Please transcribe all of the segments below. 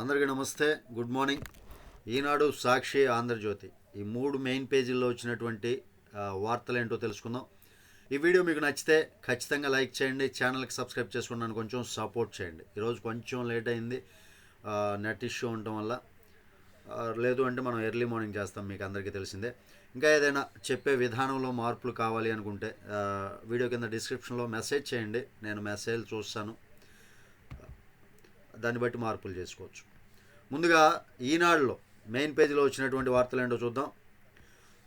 అందరికీ నమస్తే good morning. Eenadu Sakshi Andhra Jyothi. ఈ మూడు మెయిన్ పేజీల్లో వచ్చినటువంటి వార్తలు ఏంటో తెలుసుకుందాం. ఈ వీడియో మీకు నచ్చితే ఖచ్చితంగా లైక్ చేయండి ఛానల్కి సబ్స్క్రైబ్ చేసుకున్నాను కొంచెం సపోర్ట్ చేయండి. ఈరోజు కొంచెం లేట్ అయింది నెట్ ఇష్యూ ఉండటం వల్ల. లేదు అంటే మనం ఎర్లీ మార్నింగ్ చేస్తాం మీకు అందరికీ తెలిసిందే. ఇంకా ఏదైనా చెప్పే విధానంలో మార్పులు కావాలి అనుకుంటే వీడియో కింద డిస్క్రిప్షన్లో మెసేజ్ చేయండి. నేను మెసేజ్ చూస్తాను. దాన్ని బట్టి మార్పులు చేసుకోవచ్చు. ముందుగా ఈనాడులో మెయిన్ పేజీలో వచ్చినటువంటి వార్తలు ఏంటో చూద్దాం.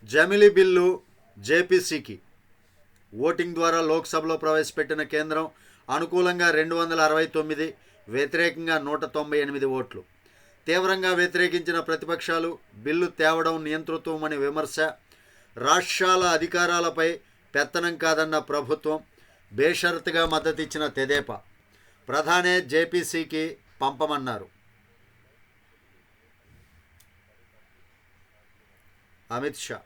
జమిలీ బిల్లు జేపీసీకి ఓటింగ్ ద్వారా లోక్సభలో ప్రవేశపెట్టిన కేంద్రం అనుకూలంగా రెండు వందల అరవై తొమ్మిది వ్యతిరేకంగా నూట తొంభై ఎనిమిది ఓట్లు. తీవ్రంగా వ్యతిరేకించిన ప్రతిపక్షాలు బిల్లు తేవడం నియంతృత్వం అని విమర్శ. రాష్ట్రాల అధికారాలపై పెత్తనం కాదన్న ప్రభుత్వం బేషరతుగా మద్దతిచ్చిన తెదేపా. ప్రధానే జేపీసీకి పంపమన్నారు. అమిత్ షా.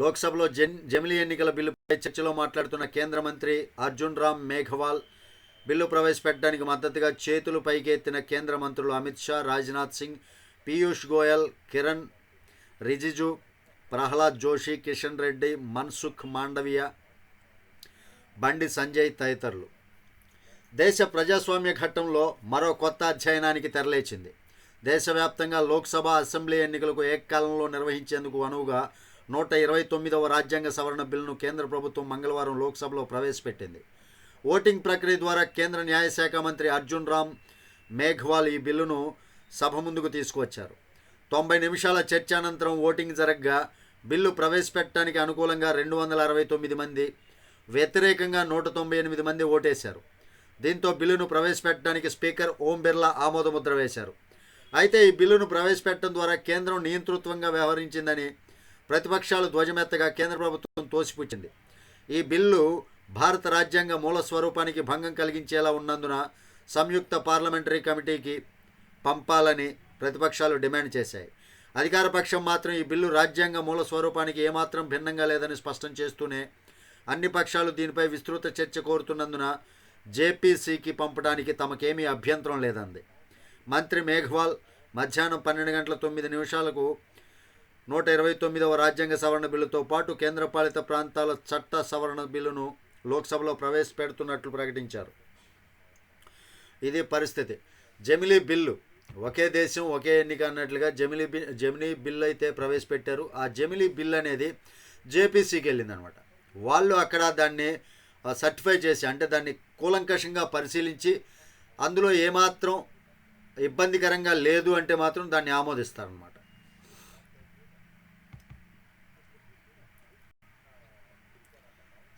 లోక్సభలో జన్ జమిలీ ఎన్నికల బిల్లుపై చర్చలో మాట్లాడుతున్న కేంద్ర మంత్రి అర్జున్ రామ్ మేఘవాల్ బిల్లు ప్రవేశపెట్టడానికి మద్దతుగా చేతులు పైకెత్తిన కేంద్ర మంత్రులు అమిత్ షా రాజ్నాథ్ సింగ్ పీయూష్ గోయల్ కిరణ్ రిజిజు ప్రహ్లాద్ జోషి కిషన్ రెడ్డి మన్సుఖ్ మాండవియా బండి సంజయ్ తదితరులు. దేశ ప్రజాస్వామ్య ఘట్టంలో మరో కొత్త అధ్యయనానికి తెరలేచింది. దేశవ్యాప్తంగా లోక్సభ అసెంబ్లీ ఎన్నికలకు ఏకకాలంలో నిర్వహించేందుకు అనువుగా నూట ఇరవై తొమ్మిదవ రాజ్యాంగ సవరణ బిల్లును కేంద్ర ప్రభుత్వం మంగళవారం లోక్సభలో ప్రవేశపెట్టింది. ఓటింగ్ ప్రక్రియ ద్వారా కేంద్ర న్యాయశాఖ మంత్రి అర్జున్ రామ్ మేఘ్వాల్ ఈ బిల్లును సభ ముందుకు తీసుకువచ్చారు. తొంభై నిమిషాల చర్చ అనంతరం ఓటింగ్ జరగ్గా బిల్లు ప్రవేశపెట్టడానికి అనుకూలంగా రెండు వందల అరవై తొమ్మిది మంది వ్యతిరేకంగా నూట తొంభై ఎనిమిది మంది ఓటేశారు. దీంతో బిల్లును ప్రవేశపెట్టడానికి స్పీకర్ ఓం బిర్లా ఆమోదముద్ర వేశారు. అయితే ఈ బిల్లును ప్రవేశపెట్టడం ద్వారా కేంద్రం నియంతృత్వంగా వ్యవహరించిందని ప్రతిపక్షాలు ధ్వజమెత్తగా కేంద్ర ప్రభుత్వం తోసిపుచ్చింది. ఈ బిల్లు భారత రాజ్యాంగ మూల స్వరూపానికి భంగం కలిగించేలా ఉన్నందున సంయుక్త పార్లమెంటరీ కమిటీకి పంపాలని ప్రతిపక్షాలు డిమాండ్ చేశాయి. అధికార పక్షం మాత్రం ఈ బిల్లు రాజ్యాంగ మూల స్వరూపానికి ఏమాత్రం భిన్నంగా లేదని స్పష్టం చేస్తూనే అన్ని పక్షాలు దీనిపై విస్తృత చర్చ కోరుతున్నందున జేపీసీకి పంపడానికి తమకేమీ అభ్యంతరం లేదంది. మంత్రి మేఘ్వాల్ మధ్యాహ్నం పన్నెండు గంటల తొమ్మిది నిమిషాలకు నూట ఇరవై తొమ్మిదవ రాజ్యాంగ సవరణ బిల్లుతో పాటు కేంద్రపాలిత ప్రాంతాల చట్ట సవరణ బిల్లును లోక్సభలో ప్రవేశపెడుతున్నట్లు ప్రకటించారు. ఇది పరిస్థితి. జమిలీ బిల్లు ఒకే దేశం ఒకే ఎన్నిక అన్నట్లుగా జమిలీ బిల్ జమిలీ బిల్ అయితే ప్రవేశపెట్టారు. ఆ జమిలీ బిల్ అనేది జేపీసీకి వెళ్ళిందనమాట. వాళ్ళు అక్కడ దాన్ని సర్టిఫై చేసి అంటే దాన్ని కూలంకషంగా పరిశీలించి అందులో ఏమాత్రం ఇబ్బందికరంగా లేదు అంటే మాత్రం దాన్ని ఆమోదిస్తారనమాట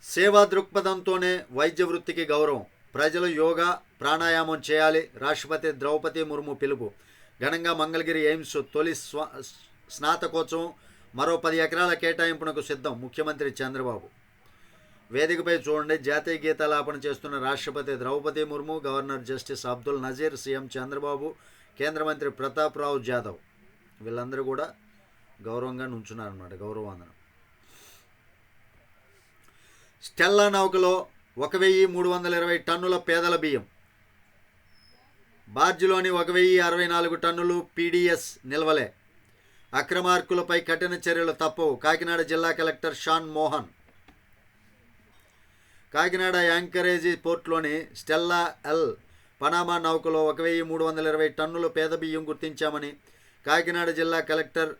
సేవా దృక్పథంతోనే వైద్య వృత్తికి గౌరవం. ప్రజలు యోగా ప్రాణాయామం చేయాలి. రాష్ట్రపతి ద్రౌపది ముర్ము పిలుపు. ఘనంగా మంగళగిరి ఎయిమ్స్ తొలి స్వ స్నాతకోత్సవం మరో పది ఎకరాల కేటాయింపునకు సిద్ధం ముఖ్యమంత్రి చంద్రబాబు. వేదికపై చూడండి. జాతీయ గీతాలాపన చేస్తున్న రాష్ట్రపతి Draupadi Murmu governor justice Abdul Nazeer CM Chandrababu కేంద్ర మంత్రి ప్రతాప్ రావు జాదవ్. వీళ్ళందరూ కూడా గౌరవంగా నుంచున్నారన్నమాట. గౌరవవందనం స్టెల్లా నౌకలో ఒక వెయ్యి మూడు వందల ఇరవై టన్నుల పేదల బియ్యం. బార్జిలోని ఒక వెయ్యి అరవై నాలుగు టన్నులు పీడిఎస్ నిల్వలే. అక్రమార్కులపై కఠిన చర్యలు తప్పవు. కాకినాడ జిల్లా కలెక్టర్ షాన్ మోహన్. కాకినాడ యాంకరేజీ పోర్ట్లోని స్టెల్లా ఎల్ పనామా నౌకలో ఒక వెయ్యి మూడు వందల ఇరవై టన్నుల పేద బియ్యం గుర్తించామని కాకినాడ జిల్లా కలెక్టర్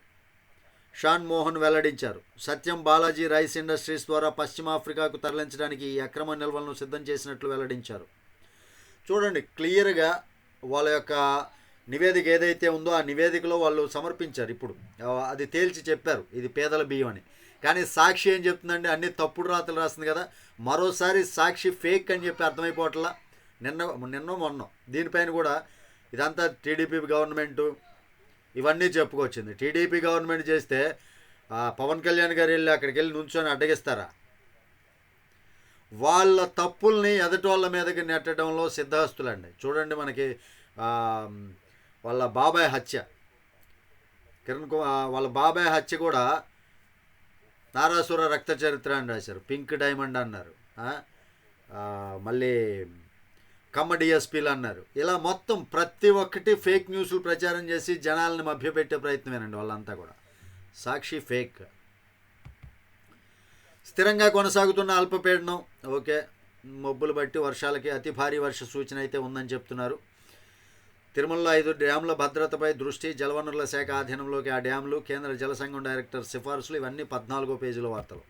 షాన్ మోహన్ వెల్లడించారు. సత్యం బాలాజీ రైస్ ఇండస్ట్రీస్ ద్వారా పశ్చిమాఫ్రికాకు తరలించడానికి ఈ అక్రమ నిల్వలను సిద్ధం చేసినట్లు వెల్లడించారు. చూడండి క్లియర్గా వాళ్ళ యొక్క నివేదిక ఏదైతే ఉందో ఆ నివేదికలో వాళ్ళు సమర్పించారు ఇప్పుడు. అది తేల్చి చెప్పారు ఇది పేదల బియ్యం అని. కానీ సాక్షి ఏం చెప్తుందండి? అన్ని తప్పుడు రాతలు రాస్తుంది కదా. మరోసారి సాక్షి ఫేక్ అని చెప్పి అర్థమైపోవట్లా? నిన్న నిన్న మొన్న. దీనిపైన కూడా ఇదంతా టీడీపీ గవర్నమెంటు ఇవన్నీ చెప్పుకొచ్చింది. టీడీపీ గవర్నమెంట్ చేస్తే పవన్ కళ్యాణ్ గారు వెళ్ళి అక్కడికి వెళ్ళి నుంచొని అడ్డగిస్తారా? వాళ్ళ తప్పుల్ని ఎదటి వాళ్ళ మీదకి నెట్టడంలో సిద్ధహస్తులండి. చూడండి మనకి వాళ్ళ బాబాయ్ హత్య. కిరణ్ కుమార్ వాళ్ళ బాబాయ్ హత్య కూడా నారాసుర రక్త చరిత్ర అని రాశారు. పింక్ డైమండ్ అన్నారు. మళ్ళీ కమ్మ డిఎస్పీలు అన్నారు. ఇలా మొత్తం ప్రతి ఒక్కటి ఫేక్ న్యూస్లు ప్రచారం చేసి జనాలను మభ్యపెట్టే ప్రయత్నమేనండి వాళ్ళంతా కూడా. సాక్షి ఫేక్. స్థిరంగా కొనసాగుతున్న అల్పపీడనం ఓకే మబ్బులు బట్టి వర్షాలకి అతి భారీ వర్ష సూచన అయితే ఉందని చెప్తున్నారు. తిరుమలలో ఐదు డ్యాముల భద్రతపై దృష్టి జలవనరుల శాఖ ఆధీనంలోకి ఆ డ్యాములు కేంద్ర జల సంఘం డైరెక్టర్ సిఫార్సులు ఇవన్నీ పద్నాలుగో పేజీల వార్తలు.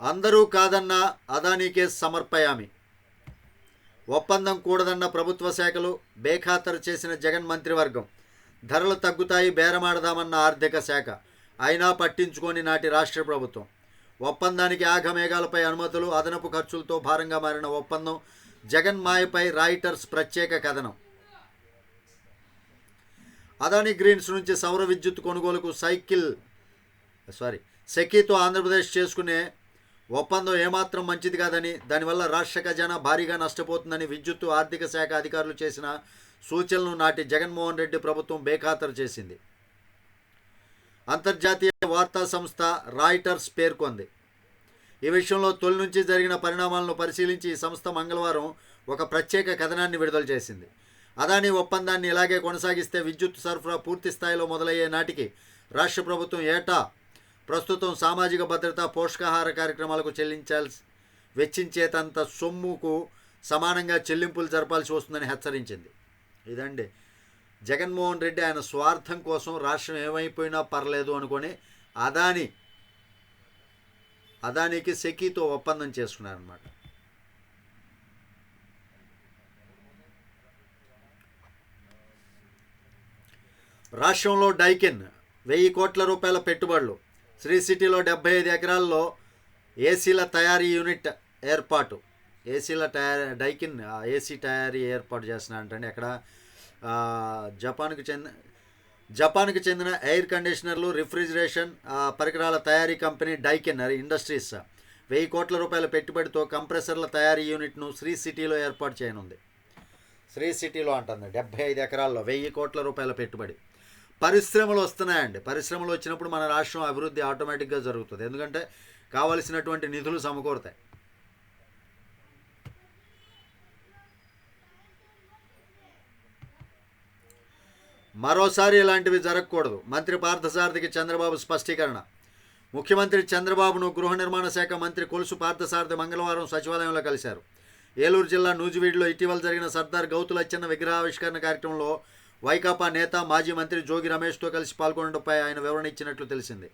అందరూ కాదన్న అదానీ సమర్పయామి. ఒప్పందం కూడదన్న ప్రభుత్వ శాఖలు బేఖాతరు చేసిన జగన్ మంత్రివర్గం. ధరలు తగ్గుతాయి బేరమాడదామన్న ఆర్థిక శాఖ. అయినా పట్టించుకొని నాటి రాష్ట్ర ప్రభుత్వం. ఒప్పందానికి ఆఘమేఘాలపై అనుమతులు అదనపు ఖర్చులతో భారంగా మారిన ఒప్పందం జగన్ మాయపై రాయిటర్స్ ప్రత్యేక కథనం. అదానీ గ్రీన్స్ నుంచి సౌర విద్యుత్ కొనుగోలుకు సైకిల్ సారీ సెకీతో ఆంధ్రప్రదేశ్ చేసుకునే ఒప్పందం ఏమాత్రం మంచిది కాదని దానివల్ల రాష్ట్ర ఖజానా భారీగా నష్టపోతుందని విద్యుత్ ఆర్థిక శాఖ అధికారులు చేసిన సూచనలను నాటి జగన్మోహన్ రెడ్డి ప్రభుత్వం బేఖాతరు చేసింది. అంతర్జాతీయ వార్తా సంస్థ రాయిటర్స్ పేర్కొంది. ఈ విషయంలో తొలి నుంచి జరిగిన పరిణామాలను పరిశీలించి ఈ సంస్థ మంగళవారం ఒక ప్రత్యేక కథనాన్ని విడుదల చేసింది. అదానీ ఒప్పందాన్ని ఇలాగే కొనసాగిస్తే విద్యుత్ సరఫరా పూర్తి స్థాయిలో మొదలయ్యే నాటికి రాష్ట్ర ప్రభుత్వం ఏటా ప్రస్తుతం సామాజిక భద్రత పోషకాహార కార్యక్రమాలకు చెల్లించాల్సి వెచ్చించేతంత సొమ్ముకు సమానంగా చెల్లింపులు జరపాల్సి వస్తుందని హెచ్చరించింది. ఇదండి. జగన్మోహన్ రెడ్డి ఆయన స్వార్థం కోసం రాష్ట్రం ఏమైపోయినా పర్లేదు అనుకొని అదాని అదానికి సెకీతో ఒప్పందం చేసుకున్నారనమాట రాష్ట్రంలో డైకిన్ వెయ్యి కోట్ల రూపాయల పెట్టుబడులు. శ్రీ సిటీలో డెబ్బై ఐదు ఎకరాల్లో ఏసీల తయారీ యూనిట్ ఏర్పాటు. ఏసీల తయారీ డైకిన్ ఏసీ తయారీ ఏర్పాటు చేస్తున్నారంటండి. ఎక్కడ జపాన్కు చెందిన జపాన్కి చెందిన ఎయిర్ కండిషనర్లు రిఫ్రిజిరేషన్ పరికరాల తయారీ కంపెనీ డైకిన్ ఇండస్ట్రీస్. వెయ్యి కోట్ల రూపాయల పెట్టుబడితో కంప్రెసర్ల తయారీ యూనిట్ను శ్రీ సిటీలో ఏర్పాటు చేయనుంది. శ్రీ సిటీలో అంటుంది డెబ్బై ఐదు ఎకరాల్లో వెయ్యి కోట్ల రూపాయల పెట్టుబడి. పరిశ్రమలు వస్తున్నాయండి. పరిశ్రమలు వచ్చినప్పుడు మన రాష్ట్రం అభివృద్ధి ఆటోమేటిక్గా జరుగుతుంది. ఎందుకంటే కావలసినటువంటి నిధులు సమకూరుతాయి. మరోసారి ఇలాంటివి జరగకూడదు. మంత్రి పార్థసారథికి చంద్రబాబు స్పష్టీకరణ. ముఖ్యమంత్రి చంద్రబాబును గృహ నిర్మాణ శాఖ మంత్రి కొలుసు పార్థసారథి మంగళవారం సచివాలయంలో కలిశారు. ఏలూరు జిల్లా నూజివీడులో ఇటీవల జరిగిన సర్దార్ గౌతుల అచ్చన్న విగ్రహావిష్కరణ కార్యక్రమంలో వైకాపా నేత మాజీ మంత్రి జోగి రమేష్తో కలిసి పాల్గొనడంపై ఆయన వివరణ ఇచ్చినట్లు తెలిసింది.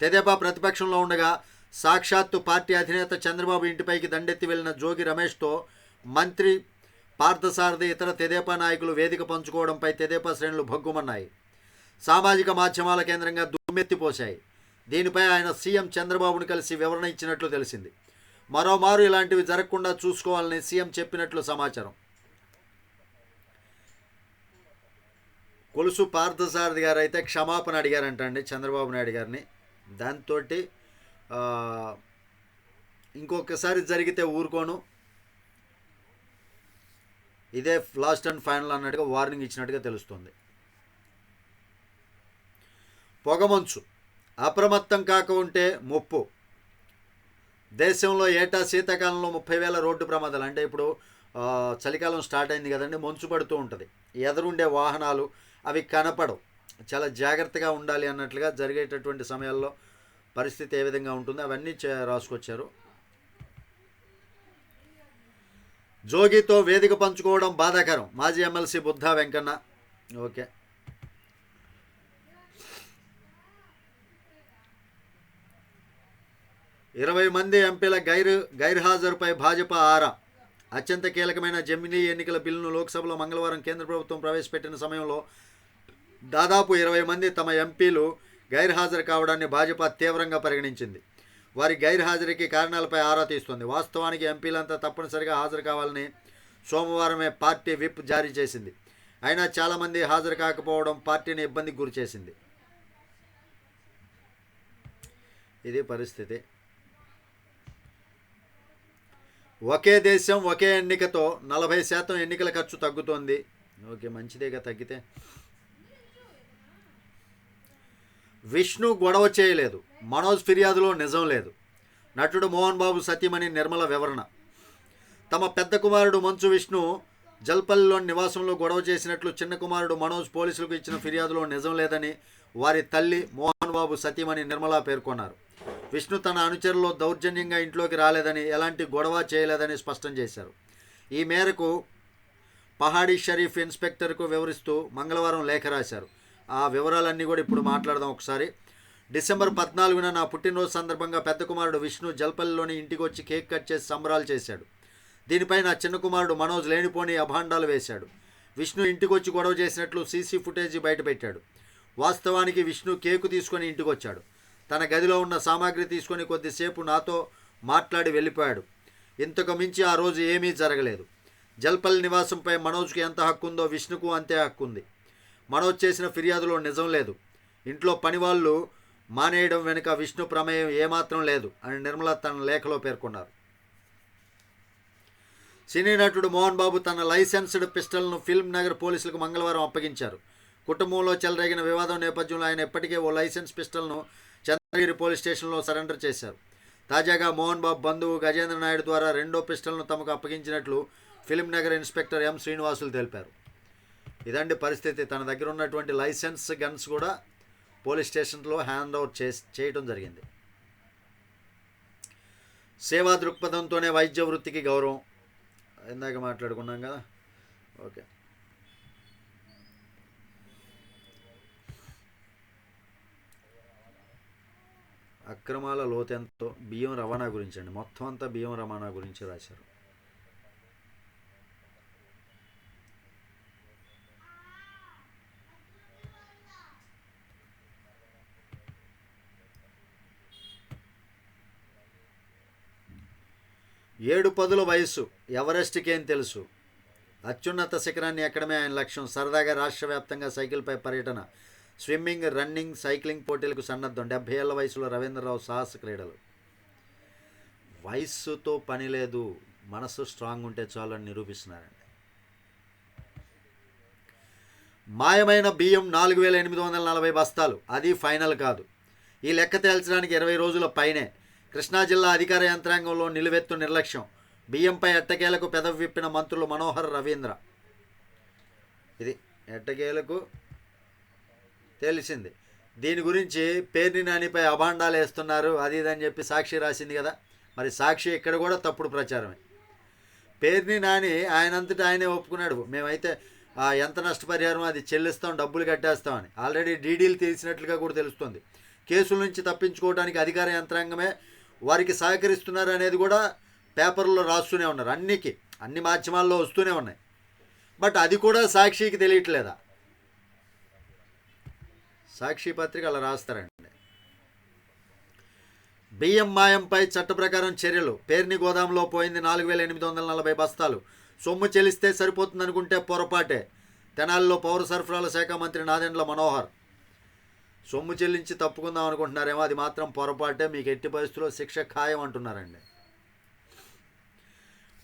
తెదేపా ప్రతిపక్షంలో ఉండగా సాక్షాత్తు పార్టీ అధినేత చంద్రబాబు ఇంటిపైకి దండెత్తి వెళ్ళిన జోగి రమేష్తో మంత్రి పార్థసారథి ఇతర తెదేపా నాయకులు వేదిక పంచుకోవడంపై తెదేపా శ్రేణులు భగ్గుమన్నాయి. సామాజిక మాధ్యమాల కేంద్రంగా దుమ్మెత్తిపోశాయి. దీనిపై ఆయన సీఎం చంద్రబాబును కలిసి వివరణ ఇచ్చినట్లు తెలిసింది. మరోమారు ఇలాంటివి జరగకుండా చూసుకోవాలని సీఎం చెప్పినట్లు సమాచారం. కొలుసు పార్థసారథి గారు అయితే క్షమాపణ అడిగారంటండి చంద్రబాబు నాయుడు గారిని. దాంతో ఇంకొకసారి జరిగితే ఊరుకోను. ఇదే లాస్ట్ అండ్ ఫైనల్ అన్నట్టుగా వార్నింగ్ ఇచ్చినట్టుగా తెలుస్తుంది. పొగమంచు అప్రమత్తం కాక ఉంటే ముప్పు. దేశంలో ఏటా శీతాకాలంలో ముప్పై వేల రోడ్డు ప్రమాదాలు. అంటే ఇప్పుడు చలికాలం స్టార్ట్ అయింది కదండి మంచు పడుతూ ఉంటుంది. ఎదురుండే వాహనాలు అవి కనపడవు. చాలా జాగ్రత్తగా ఉండాలి అన్నట్లుగా జరిగేటటువంటి సమయాల్లో పరిస్థితి ఏ విధంగా ఉంటుందో అవన్నీ చే- రాసుకొచ్చారు. జోగితో వేదిక పంచుకోవడం బాధాకరం. మాజీ ఎమ్మెల్సీ బుద్ధా వెంకన్న. ఓకే. ఇరవై మంది ఎంపీల గైరు గైర్హాజరుపై భాజపా ఆరా. అత్యంత కీలకమైన జమినీ ఎన్నికల బిల్లును లోక్సభలో మంగళవారం కేంద్ర ప్రభుత్వం ప్రవేశపెట్టిన సమయంలో దాదాపు ఇరవై మంది తమ ఎంపీలు గైర్హాజరు కావడాన్ని భాజపా తీవ్రంగా పరిగణించింది. వారి గైర్హాజరీకి కారణాలపై ఆరా తీస్తుంది. వాస్తవానికి ఎంపీలంతా తప్పనిసరిగా హాజరు కావాలని సోమవారమే పార్టీ విప్ జారీ చేసింది. అయినా చాలామంది హాజరు కాకపోవడం పార్టీని ఇబ్బందికి గురిచేసింది ఇది పరిస్థితి. ఒకే దేశం ఒకే ఎన్నికతో నలభై శాతం ఎన్నికల ఖర్చు తగ్గుతోంది. ఓకే మంచిదేగా తగ్గితే. విష్ణు గొడవ చేయలేదు. మనోజ్ ఫిర్యాదులో నిజం లేదు. నటుడు మోహన్ బాబు సతీమణి నిర్మల వివరణ. తమ పెద్ద కుమారుడు మంచు విష్ణు జల్పల్లిలోని నివాసంలో గొడవ చేసినట్లు చిన్న కుమారుడు మనోజ్ పోలీసులకు ఇచ్చిన ఫిర్యాదులో నిజం లేదని వారి తల్లి మోహన్ బాబు సతీమణి నిర్మల పేర్కొన్నారు. విష్ణు తన అనుచరులో దౌర్జన్యంగా ఇంట్లోకి రాలేదని ఎలాంటి గొడవ చేయలేదని స్పష్టం చేశారు. ఈ మేరకు పహాడీ షరీఫ్ ఇన్స్పెక్టర్కు వివరిస్తూ మంగళవారం లేఖ రాశారు. ఆ వివరాలన్నీ కూడా ఇప్పుడు మాట్లాడదాం ఒకసారి. డిసెంబర్ పద్నాలుగున నా పుట్టినరోజు సందర్భంగా పెద్ద కుమారుడు విష్ణు జల్పల్లిలోని ఇంటికి వచ్చి కేక్ కట్ చేసి సంబరాలు చేశాడు. దీనిపై నా చిన్న కుమారుడు మనోజ్ లేనిపోని అభాండాలు వేశాడు. విష్ణు ఇంటికి వచ్చి గొడవ చేసినట్లు సీసీ ఫుటేజీ బయటపెట్టాడు. వాస్తవానికి విష్ణు కేకు తీసుకొని ఇంటికి వచ్చాడు తన గదిలో ఉన్న సామాగ్రి తీసుకొని కొద్దిసేపు నాతో మాట్లాడి వెళ్ళిపోయాడు. ఇంతకు మించి ఆ రోజు ఏమీ జరగలేదు. జల్పల్లి నివాసంపై మనోజ్కి ఎంత హక్కు ఉందో విష్ణుకు అంతే హక్కు ఉంది మనోజ్ చేసిన ఫిర్యాదులో నిజం లేదు. ఇంట్లో పనివాళ్ళు మానేయడం వెనుక విష్ణు ప్రమేయం ఏమాత్రం లేదు అని నిర్మల తన లేఖలో పేర్కొన్నారు. సినీ నటుడు మోహన్ బాబు తన లైసెన్స్డ్ పిస్టల్ను ఫిల్మ్ నగర్ పోలీసులకు మంగళవారం అప్పగించారు. కుటుంబంలో చెలరేగిన వివాదం నేపథ్యంలో ఆయన ఇప్పటికే ఓ లైసెన్స్ పిస్టల్ను చంద్రగిరి పోలీస్ స్టేషన్లో సరెండర్ చేశారు. తాజాగా మోహన్ బాబు బంధువు గజేంద్ర నాయుడు ద్వారా రెండో పిస్టల్ను తమకు అప్పగించినట్లు film Nagar inspector M Srinivasulu తెలిపారు. ఇదండి పరిస్థితి. తన దగ్గర ఉన్నటువంటి లైసెన్స్ గన్స్ కూడా పోలీస్ స్టేషన్లో హ్యాండ్ ఓవర్ చేసి చేయటం జరిగింది. సేవా దృక్పథంతోనే వైద్య వృత్తికి గౌరవం. ఇందాక మాట్లాడుకున్నాం కదా? ఓకే. అక్రమాల లోతెంతో బియ్యం రవాణా గురించి అండి మొత్తం అంతా బియ్యం రవాణా గురించి రాశారు. ఏడు పదుల వయస్సు. ఎవరెస్ట్కేం తెలుసు? అత్యున్నత శిఖరాన్ని ఎక్కడమే ఆయన లక్ష్యం. సరదాగా రాష్ట్ర వ్యాప్తంగా సైకిల్పై పర్యటన. స్విమ్మింగ్ రన్నింగ్ సైక్లింగ్ పోటీలకు సన్నద్ధం. డెబ్బై ఏళ్ళ వయసులో రవీంద్రరావు సాహస క్రీడలు. వయస్సుతో పని లేదు. మనసు స్ట్రాంగ్ ఉంటే చాలు అని నిరూపిస్తున్నారండి. మాయమైన బియ్యం నాలుగు వేల ఎనిమిది వందల నలభై బస్తాలు. అది ఫైనల్ కాదు. ఈ లెక్క తేల్చడానికి ఇరవై రోజుల పైనే కృష్ణా జిల్లా అధికార యంత్రాంగంలో నిలువెత్తు నిర్లక్ష్యం. బియ్యంపై ఎట్టకేలకు పెదవి విప్పిన మంత్రులు మనోహర్ రవీంద్ర. ఇది ఎట్టకేలకు తెలిసింది. దీని గురించి పేర్ని నానిపై అభాండాలు వేస్తున్నారు. అది ఇది అని చెప్పి సాక్షి రాసింది కదా. మరి సాక్షి ఇక్కడ కూడా తప్పుడు ప్రచారమే. పేర్ని నాని ఆయనంతటా ఆయనే ఒప్పుకున్నాడు. మేమైతే ఆ, ఎంత నష్టపరిహారం అది చెల్లిస్తాం డబ్బులు కట్టేస్తామని. ఆల్రెడీ డీడీలు తెలిసినట్లుగా కూడా తెలుస్తుంది. కేసుల నుంచి తప్పించుకోవడానికి అధికార యంత్రాంగమే వారికి సహకరిస్తున్నారు అనేది కూడా పేపర్లో రాస్తూనే ఉన్నారు. అన్నికి అన్ని మాధ్యమాల్లో వస్తూనే ఉన్నాయి. బట్ అది కూడా సాక్షికి తెలియట్లేదా? సాక్షి పత్రిక అలా రాస్తారండి. బియ్యం మాయంపై చట్ట ప్రకారం చర్యలు. పేర్ని గోదాంలో పోయింది నాలుగు వేల ఎనిమిది వందల నలభై బస్తాలు. సొమ్ము చెల్లిస్తే సరిపోతుందనుకుంటే పొరపాటే. తెనాలిలో పౌర సరఫరాల శాఖ మంత్రి నాదెండ్ల మనోహర్. సొమ్ము చెల్లించి తప్పుకుందాం అనుకుంటున్నారేమో అది మాత్రం పొరపాటే మీకు ఎట్టి పరిస్థితుల్లో శిక్ష ఖాయం అంటున్నారండి.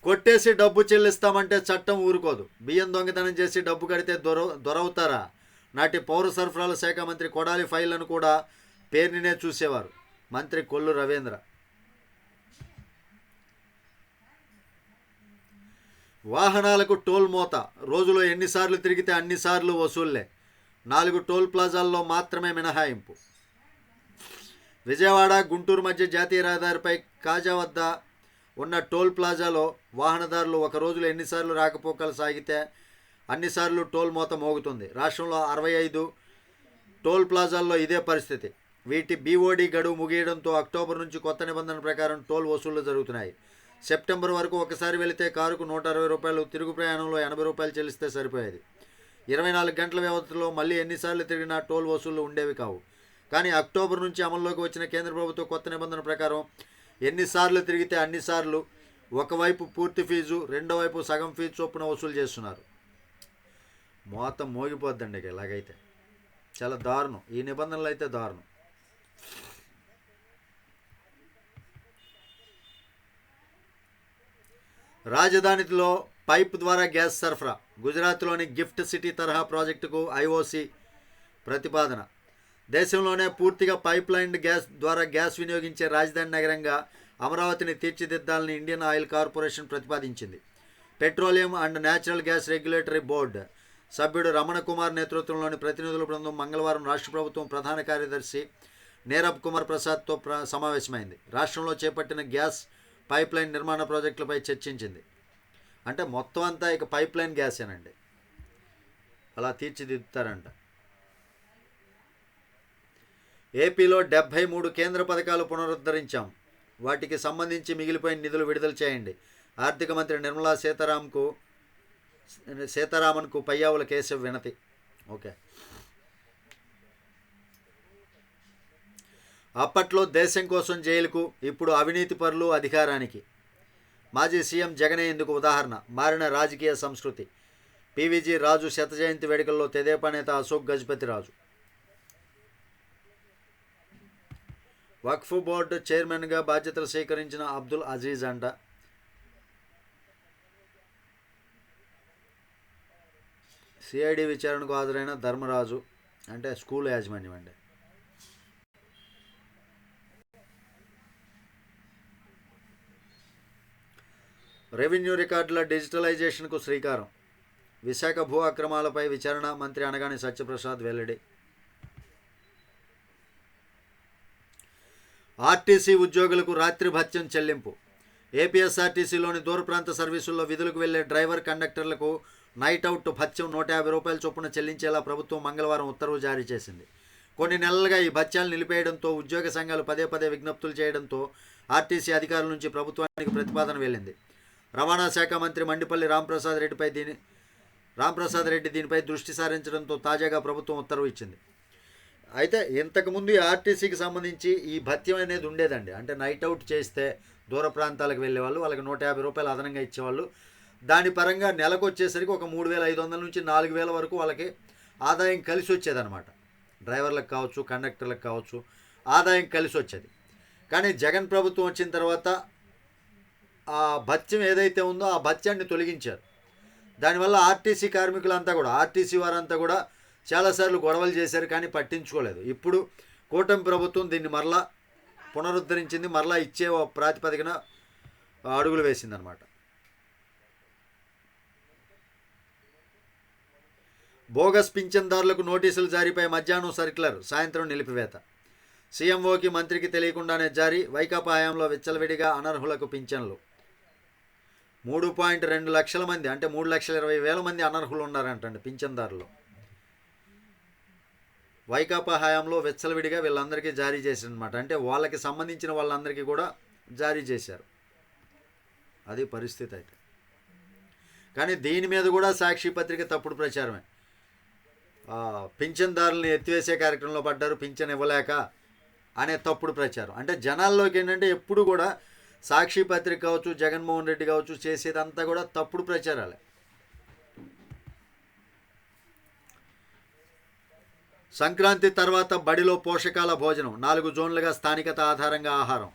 కొట్టేసి డబ్బు చెల్లిస్తామంటే చట్టం ఊరుకోదు. బియ్యం దొంగతనం చేసి డబ్బు కడితే దొర దొరవుతారా? నాటి పౌర సరఫరాల శాఖ మంత్రి కొడాలి ఫైళ్ళను కూడా పేరునినే చూసేవారు. మంత్రి కొల్లు రవీంద్ర. వాహనాలకు టోల్ మోత. రోజులో ఎన్నిసార్లు తిరిగితే అన్నిసార్లు వసూళ్ళే. నాలుగు టోల్ ప్లాజాల్లో మాత్రమే మినహాయింపు. విజయవాడ గుంటూరు మధ్య జాతీయ రహదారిపై కాజా వద్ద ఉన్న టోల్ ప్లాజాలో వాహనదారులు ఒక రోజులో ఎన్నిసార్లు రాకపోకలు సాగితే అన్నిసార్లు టోల్ మోత మోగుతుంది. రాష్ట్రంలో అరవై ఐదు టోల్ ప్లాజాల్లో ఇదే పరిస్థితి. వీటి బీఓడి గడువు ముగియడంతో అక్టోబర్ నుంచి కొత్త నిబంధన ప్రకారం టోల్ వసూళ్ళు జరుగుతున్నాయి. సెప్టెంబర్ వరకు ఒకసారి వెళితే కారుకు నూట అరవై రూపాయలు తిరుగు ప్రయాణంలో ఎనభై రూపాయలు చెల్లిస్తే సరిపోయేది. ఇరవై నాలుగు గంటల వ్యవధిలో మళ్ళీ ఎన్నిసార్లు తిరిగినా టోల్ వసూళ్ళు ఉండేవి కావు. కానీ అక్టోబర్ నుంచి అమల్లోకి వచ్చిన కేంద్ర ప్రభుత్వ కొత్త నిబంధన ప్రకారం ఎన్నిసార్లు తిరిగితే అన్నిసార్లు ఒకవైపు పూర్తి ఫీజు రెండో వైపు సగం ఫీజు చొప్పున వసూలు చేస్తున్నారు. మోతం మోగిపోద్దండి ఇక ఇలాగైతే చాలా దారుణం. ఈ నిబంధనలు అయితే దారుణం. రాజధానిలో పైప్ ద్వారా గ్యాస్ సరఫరా గుజరాత్లోని గిఫ్ట్ సిటీ తరహా ప్రాజెక్టుకు ఐఓసి ప్రతిపాదన. దేశంలోనే పూర్తిగా పైప్ లైన్ గ్యాస్ ద్వారా గ్యాస్ వినియోగించే రాజధాని నగరంగా అమరావతిని తీర్చిదిద్దాలని ఇండియన్ ఆయిల్ కార్పొరేషన్ ప్రతిపాదించింది. Petroleum and natural gas regulatory board సభ్యుడు రమణ కుమార్ నేతృత్వంలోని ప్రతినిధుల బృందం మంగళవారం రాష్ట్ర ప్రభుత్వం ప్రధాన కార్యదర్శి నీరబ్ కుమార్ ప్రసాద్తో ప్ర సమావేశమైంది. రాష్ట్రంలో చేపట్టిన గ్యాస్ పైప్లైన్ నిర్మాణ ప్రాజెక్టులపై చర్చించింది. అంటే మొత్తం అంతా ఇక పైప్ లైన్ గ్యాసేనండి. అలా తీర్చిదిద్దుతారంట. ఏపీలో డెబ్భై మూడు కేంద్ర పథకాలు పునరుద్ధరించాం. వాటికి సంబంధించి మిగిలిపోయిన నిధులు విడుదల చేయండి. ఆర్థిక మంత్రి నిర్మలా సీతారాంకు సీతారామన్కు పయ్యావుల కేశవ్ వినతి. ఓకే. అప్పట్లో దేశం కోసం జైలుకు ఇప్పుడు అవినీతి పరులు అధికారానికి. మాజీ సీఎం జగనే ఇందుకు ఉదాహరణ. మారిన రాజకీయ సంస్కృతి. పీవీజీ రాజు శత జయంతి వేడుకల్లో తెదేపా నేత అశోక్ గజపతి రాజు. వక్ఫ్ బోర్డు చైర్మన్గా బాధ్యతలు స్వీకరించిన అబ్దుల్ అజీజ్ అంట. సిఐడి విచారణకు హాజరైన ధర్మరాజు అంటే స్కూల్ యాజమాన్యం అండి. రెవెన్యూ రికార్డుల డిజిటలైజేషన్కు శ్రీకారం. విశాఖ భూ అక్రమాలపై విచారణ మంత్రి అనగాని సత్యప్రసాద్ వెల్లడి. ఆర్టీసీ ఉద్యోగులకు రాత్రి భత్యం చెల్లింపు. ఏపీఎస్ఆర్టీసీలోని దూర ప్రాంత సర్వీసుల్లో విధులకు వెళ్ళే డ్రైవర్ కండక్టర్లకు నైట్ అవుట్ భత్యం నూట యాభై రూపాయల చొప్పున చెల్లించేలా ప్రభుత్వం మంగళవారం ఉత్తర్వు జారీ చేసింది. కొన్ని నెలలుగా ఈ భత్యాలు నిలిపేయడంతో ఉద్యోగ సంఘాలు పదే పదే విజ్ఞప్తులు చేయడంతో ఆర్టీసీ అధికారుల నుంచి ప్రభుత్వానికి ప్రతిపాదన వెళ్ళింది రవాణా శాఖ మంత్రి మండిపల్లి రాంప్రసాద్ రెడ్డిపై దీని రాంప్రసాద్ రెడ్డి దీనిపై దృష్టి సారించడంతో తాజాగా ప్రభుత్వం ఉత్తర్వు ఇచ్చింది. అయితే ఇంతకుముందు ఈ ఆర్టీసీకి సంబంధించి ఈ భత్యం అనేది ఉండేదండి. అంటే నైట్ అవుట్ చేస్తే దూర ప్రాంతాలకు వెళ్ళేవాళ్ళు వాళ్ళకి నూట యాభై రూపాయలు అదనంగా ఇచ్చేవాళ్ళు. దాని పరంగా నెలకు వచ్చేసరికి ఒక మూడు వేల ఐదు వందల నుంచి నాలుగు వేల వరకు వాళ్ళకి ఆదాయం కలిసి వచ్చేదన్నమాట. డ్రైవర్లకు కావచ్చు కండక్టర్లకు కావచ్చు ఆదాయం కలిసి వచ్చేది. కానీ జగన్ ప్రభుత్వం వచ్చిన తర్వాత ఆ భత్యం ఏదైతే ఉందో ఆ భత్యాన్ని తొలగించారు. దానివల్ల ఆర్టీసీ కార్మికులంతా కూడా ఆర్టీసీ వారంతా కూడా చాలాసార్లు గొడవలు చేశారు కానీ పట్టించుకోలేదు. ఇప్పుడు కూటమి ప్రభుత్వం దీన్ని మరలా పునరుద్ధరించింది మరలా ఇచ్చే ఓ ప్రాతిపదికన అడుగులు వేసిందనమాట. బోగస్ పింఛన్దారులకు నోటీసులు జారీపై మధ్యాహ్నం సర్క్యులర్ సాయంత్రం నిలిపివేత. సీఎంఓకి మంత్రికి తెలియకుండానే జారీ వైకాపా హయాంలో విచ్చలవిడిగా అనర్హులకు పింఛన్లు. మూడు పాయింట్ రెండు లక్షల మంది అంటే మూడు లక్షల ఇరవై వేల మంది అనర్హులు ఉన్నారంటండి పింఛన్దారులు. వైకాపా హయాంలో విచ్చలవిడిగా వీళ్ళందరికీ జారీ చేశారనమాట అంటే వాళ్ళకి సంబంధించిన వాళ్ళందరికీ కూడా జారీ చేశారు. అది పరిస్థితి అయితే. కానీ దీని మీద కూడా సాక్షి పత్రిక తప్పుడు ప్రచారమే. పింఛన్దారులను పింఛన్దారుల్ని ఎత్తివేసే కార్యక్రమంలో పడ్డారు పింఛన్ ఇవ్వలేక అనే తప్పుడు ప్రచారం. అంటే జనాల్లోకి ఏంటంటే ఎప్పుడు కూడా సాక్షి పత్రిక కావచ్చు జగన్మోహన్ రెడ్డి కావచ్చు చేసేదంతా కూడా తప్పుడు ప్రచారాలే. సంక్రాంతి తర్వాత బడిలో పోషకాల భోజనం నాలుగు జోన్లుగా స్థానికత ఆధారంగా ఆహారం.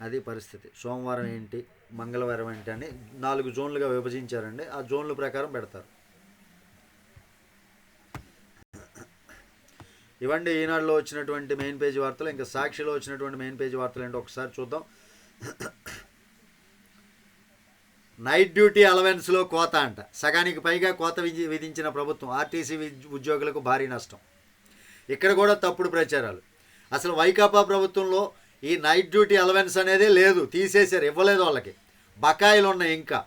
అది పరిస్థితి. సోమవారం ఏంటి మంగళవారం ఏంటి అని నాలుగు జోన్లుగా విభజించారండి. ఆ జోన్ల ప్రకారం పెడతారు. ఇవండి ఈనాడులో వచ్చినటువంటి మెయిన్ పేజీ వార్తలు ఇంకా సాక్షిలో వచ్చినటువంటి మెయిన్ పేజీ వార్తలు ఏంటో ఒకసారి చూద్దాం. నైట్ డ్యూటీ అలవెన్స్లో కోత అంట. సగానికి పైగా కోత విధి విధించిన ప్రభుత్వం ఆర్టీసీ ఉద్యోగులకు భారీ నష్టం. ఇక్కడ కూడా తప్పుడు ప్రచారాలు. అసలు వైకాపా ప్రభుత్వంలో ఈ నైట్ డ్యూటీ అలవెన్స్ అనేది లేదు తీసేశారు ఇవ్వలేదు వాళ్ళకి. బకాయిలు ఉన్నాయి ఇంకా.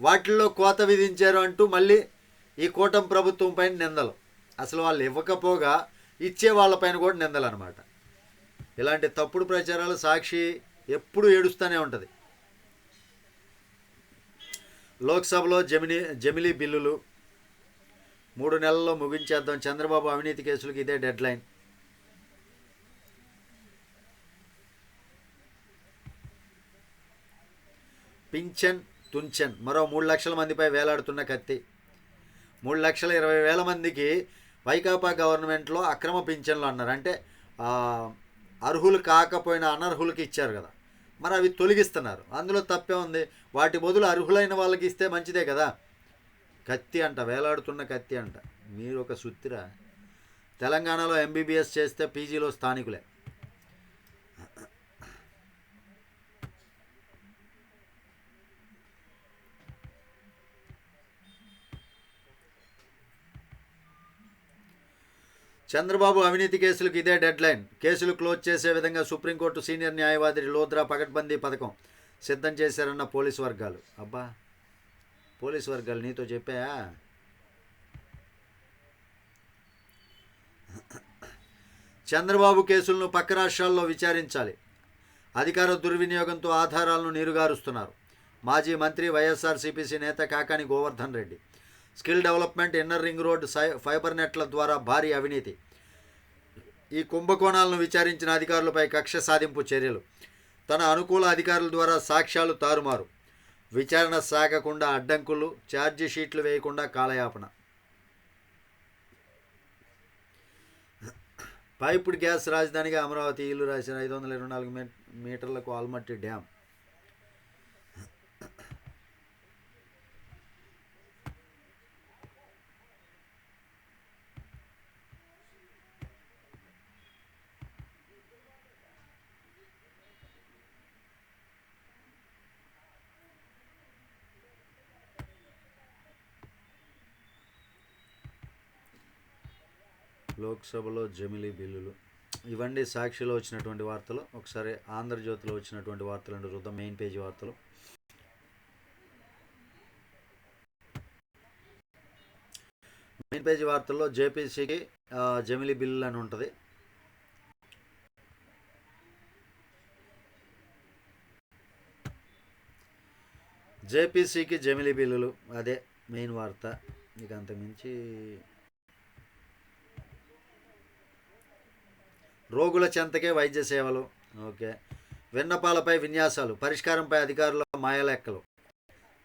వాటిల్లో కోత విధించారు అంటూ మళ్ళీ ఈ కూటమి ప్రభుత్వం పైన నిందలు. అసలు వాళ్ళు ఇవ్వకపోగా ఇచ్చే వాళ్ళపైన కూడా నిందలనమాట ఇలాంటి తప్పుడు ప్రచారాలు సాక్షి ఎప్పుడు ఏడుస్తూనే ఉంటుంది. లోక్సభలో జమిని జమిలీ బిల్లులు మూడు నెలల్లో ముగించేద్దాం. చంద్రబాబు అవినీతి కేసులకు ఇదే డెడ్ లైన్ పింఛన్ తుంచన్ మరో మూడు లక్షల మందిపై వేలాడుతున్న కత్తి. మూడు లక్షల ఇరవై వేల మందికి వైకాపా గవర్నమెంట్లో అక్రమ పింఛన్లు అన్నారు. అంటే అర్హులు కాకపోయిన అనర్హులకి ఇచ్చారు కదా. మరి అవి తొలగిస్తున్నారు. అందులో తప్పే ఉంది. వాటి బదులు అర్హులైన వాళ్ళకి ఇస్తే మంచిదే కదా. కత్తి అంట వేలాడుతున్న కత్తి అంట. మీరు ఒక సుత్తిరా? తెలంగాణలో ఎంబీబీఎస్ చేస్తే పీజీలో స్థానికులే. చంద్రబాబు అవినీతి కేసులకు ఇదే డెడ్ లైన్ కేసులు క్లోజ్ చేసే విధంగా సుప్రీంకోర్టు సీనియర్ న్యాయవాది లోద్రా పకడ్బందీ పథకం సిద్ధం చేశారన్న పోలీసు వర్గాలు. అబ్బా! పోలీసు వర్గాలు నీతో చెప్పా చంద్రబాబు కేసులను పక్క రాష్ట్రాల్లో విచారించాలి. అధికార దుర్వినియోగంతో ఆధారాలను నీరుగారుస్తున్నారు. మాజీ మంత్రి వైఎస్ఆర్సీపీసీ నేత Kakani Govardhan Reddy. Skill development inner ring road సై ఫైబర్ నెట్ల ద్వారా భారీ అవినీతి. ఈ కుంభకోణాలను విచారించిన అధికారులపై కక్ష సాధింపు చర్యలు. తన అనుకూల అధికారుల ద్వారా సాక్ష్యాలు తారుమారు. విచారణ సాగకుండా అడ్డంకులు ఛార్జీ షీట్లు వేయకుండా కాలయాపన. పైపుడ్ గ్యాస్ రాజధానిగా అమరావతి ఇల్లు రాసిన ఐదు వందల ఇరవై నాలుగు మీటర్లకు ఆల్మట్టి డ్యామ్ లోక్సభలో జమిలీ బిల్లులు. ఇవన్నీ సాక్షిలో వచ్చినటువంటి వార్తలు. ఒకసారి ఆంధ్రజ్యోతిలో వచ్చినటువంటి వార్తలు అంటే చూద్దాం మెయిన్ పేజీ వార్తలు. మెయిన్ పేజీ వార్తల్లో జేపీసీకి జమిలీ బిల్లు అని ఉంటుంది. జేపీసీకి జమిలీ బిల్లులు. అదే మెయిన్ వార్త. ఇక అంతకుమించి రోగుల చెంతకే వైద్య సేవలు. ఓకే. విన్నపాలపై విన్యాసాలు. పరిష్కారంపై అధికారుల మాయలెక్కలు.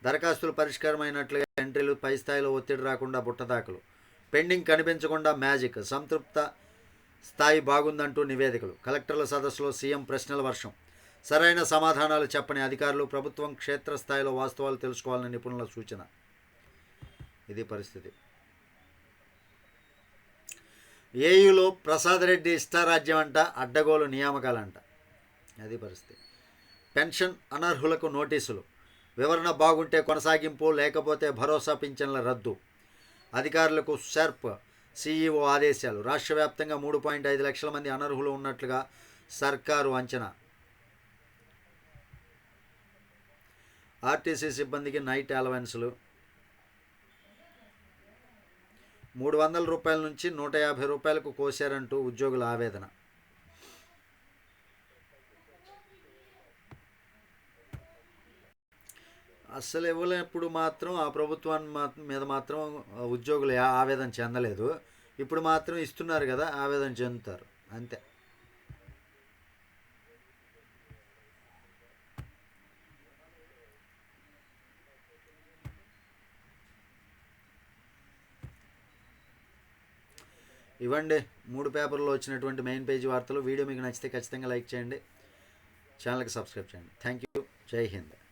దరఖాస్తులు పరిష్కారమైనట్లుగా ఎంట్రీలు పై స్థాయిలో ఒత్తిడి రాకుండా బుట్టదాకలు పెండింగ్ కనిపించకుండా మ్యాజిక్. సంతృప్త స్థాయి బాగుందంటూ నివేదికలు. కలెక్టర్ల సదస్సులో సీఎం ప్రశ్నల వర్షం. సరైన సమాధానాలు చెప్పని అధికారులు ప్రభుత్వం క్షేత్రస్థాయిలో వాస్తవాలు తెలుసుకోవాలని నిపుణుల సూచన. ఇది పరిస్థితి. ఏయులో ప్రసాద్ రెడ్డి ఇష్టారాజ్యం అంట అడ్డగోలు నియామకాలంట. అది పరిస్థితి. పెన్షన్ అనర్హులకు నోటీసులు. వివరణ బాగుంటే కొనసాగింపు లేకపోతే భరోసా పింఛన్ల రద్దు. అధికారులకు షర్ప్ సీఈఓ ఆదేశాలు. రాష్ట్ర వ్యాప్తంగా మూడు పాయింట్ ఐదు లక్షల మంది అనర్హులు ఉన్నట్లుగా సర్కారు అంచనా. ఆర్టీసీ సిబ్బందికి నైట్ అలవెన్స్లు. మూడు వందల రూపాయల నుంచి నూట యాభై రూపాయలకు కోశారంటూ ఉద్యోగుల ఆవేదన. అస్సలు ఇవ్వలేప్పుడు మాత్రం ఆ ప్రభుత్వాన్ని మీద మాత్రం ఉద్యోగులు ఆవేదన చెందలేదు. ఇప్పుడు మాత్రం ఇస్తున్నారు కదా ఆవేదన చెందుతారు. అంతే. ఇవ్వండి. మూడు పేపర్లో వచ్చినటువంటి మెయిన్ పేజీ వార్తలు వీడియో మీకు నచ్చితే ఖచ్చితంగా లైక్ చేయండి. ఛానల్కి సబ్స్క్రైబ్ చేయండి. Thank you. జై హింద్.